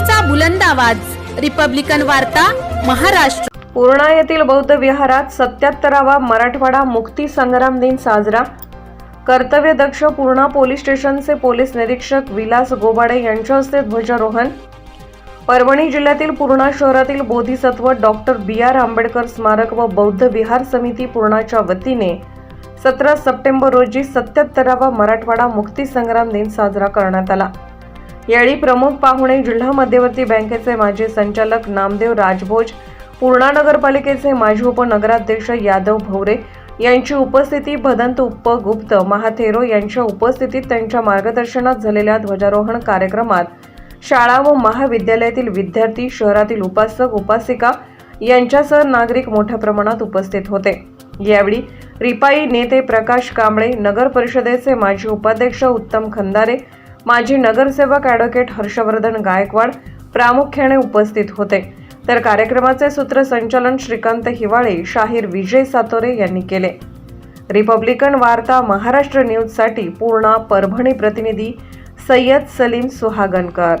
लोकशाहीचा बुलंद आवाज. रिपब्लिकन वार्ता महाराष्ट्र. पूर्णा येथील बौद्ध विहारात सत्याहत्तरावा मराठवाडा मुक्ती संग्राम दिन साजरा. कर्तव्यदक्ष पूर्णा पोलीस स्टेशनचे पोलीस निरीक्षक विलास गोबाडे यांच्या हस्ते ध्वजारोहण. परभणी जिल्ह्यातील पूर्णा शहरातील Bodhisattva doctor B R Ambedkar स्मारक व बौद्ध विहार समिती पूर्णाच्या वतीने सतरा सप्टेंबर रोजी सत्याहत्तरावा मराठवाडा मुक्ती संग्राम दिन साजरा करण्यात आला. यावेळी प्रमुख पाहुणे जिल्हा मध्यवर्ती बँकेचे माजी संचालक नामदेव राजभोज पूर्णा नगरपालिकेचे माजी उपनगराध्यक्ष यादव भवरे यांची उपस्थिती भदंत उपगुप्त महाथेरो यांच्या उपस्थितीत त्यांच्या मार्गदर्शनात झालेल्या ध्वजारोहण कार्यक्रमात शाळा व महाविद्यालयातील विद्यार्थी शहरातील उपासक उपासिका यांच्यासह नागरिक मोठ्या प्रमाणात उपस्थित होते. यावेळी रिपाई नेते प्रकाश कांबळे नगर परिषदेचे माजी उपाध्यक्ष उत्तम खंदारे माजी नगरसेवक ॲडव्होकेट हर्षवर्धन गायकवाड प्रामुख्याने उपस्थित होते. तर कार्यक्रमाचे सूत्रसंचालन श्रीकांत हिवाळे शाहीर विजय सातोरे यांनी केले. रिपब्लिकन वार्ता महाराष्ट्र न्यूजसाठी पूर्णा परभणी प्रतिनिधी सय्यद सलीम सुहागनकर